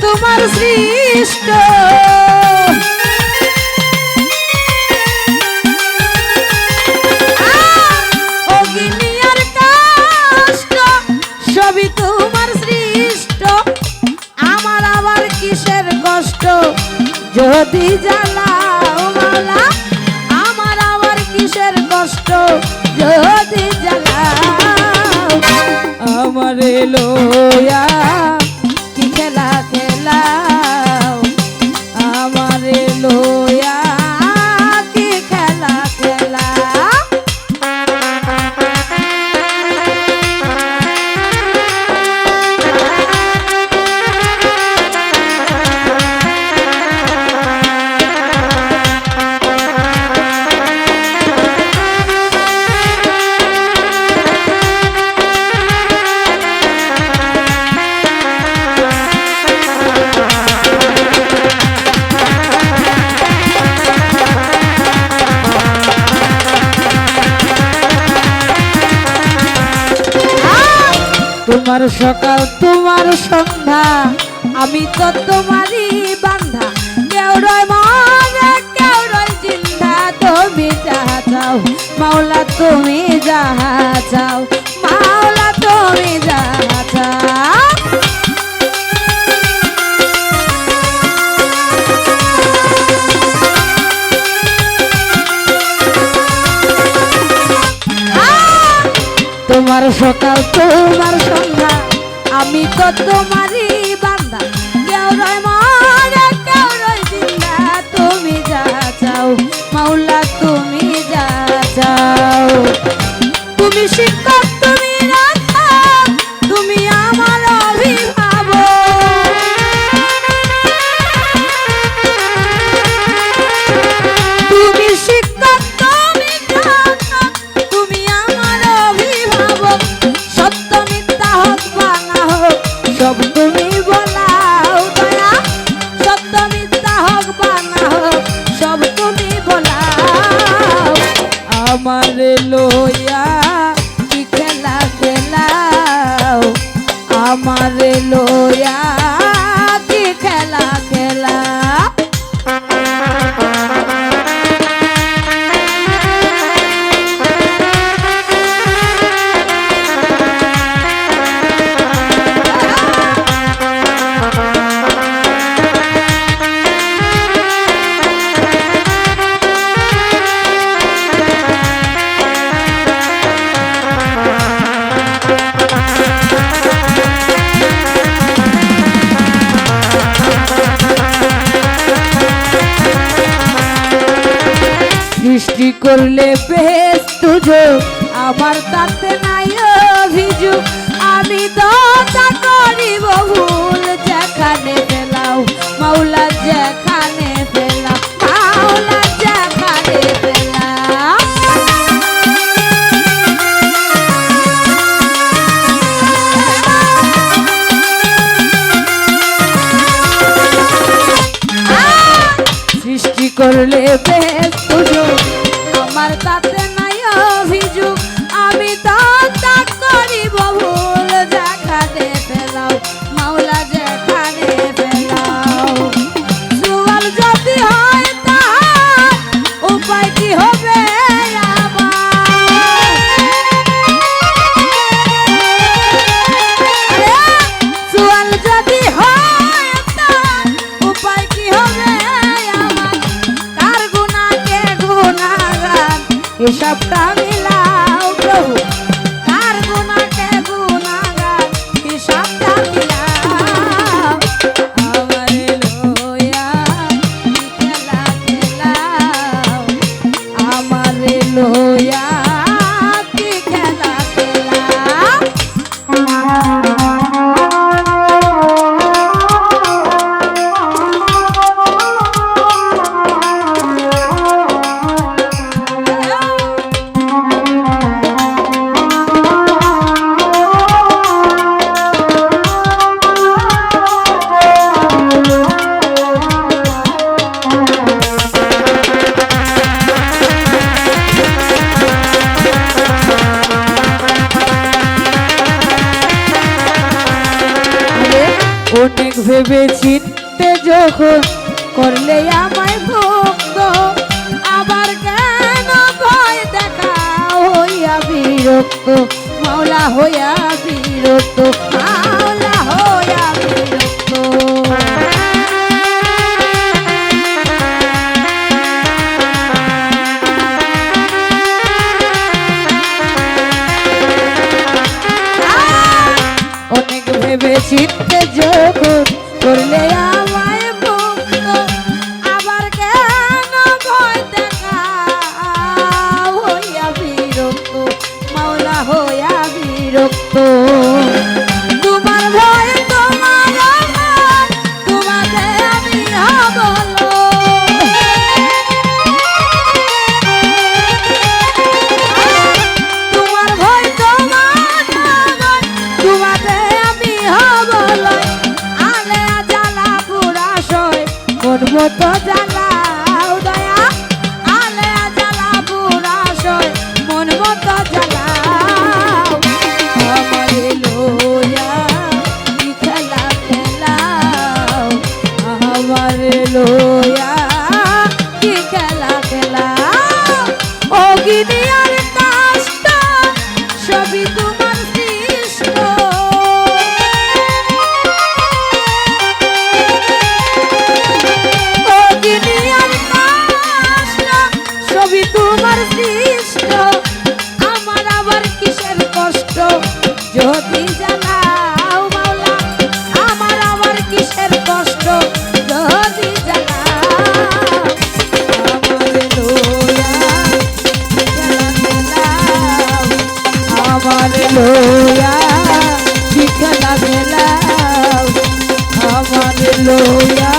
তোমার সৃষ্ট। তোমার আমার কিসের কষ্ট? যদি জ্বালাও মালা, আমার আবার কিসের কষ্ট? যদি জ্বালাও, আমার লোয়া তোমার সকাল, তোমার সন্ধ্যা। আমি তো তোমারই বান্ধা। কেউ রয় মনে কেউ রয় চিন্তা তুমি যাহা চাও, মাওলা, তুমি যাহা চাও। তোমার সকাল, তোমার সন্ধ্যা। আমি তো তোমারই বান্দা, কেউ রয় মনে কেউ রয় জিন্দা। তুমি যা চাও, মাওলা, তুমি যা চাও। আমার লইয়া সৃষ্টি করলে বেশ তুজো। আমার তাতে নাই অভিযোগ। আমি দতা করিব ভুল যেখানে পেলাও, মাওলা যেখানে করলে বেশ ভেবে চিনতে যখন করলে আমায় ভক্ত আবার কেন ভয় দেখা হইয়া বিরক্ত, মাওলা হইয়া বিরক্ত, মাওলা হইয়া বিরক্ত। অনেক ভেবে চিনতে যখন করলে আমায় মুক্ত আবার কেন ভয় দেখা হইয়া বিরক্ত মাওলা হইয়া বিরক্ত। করব তো লোয়া শিখলা বেলা আমার লোয়া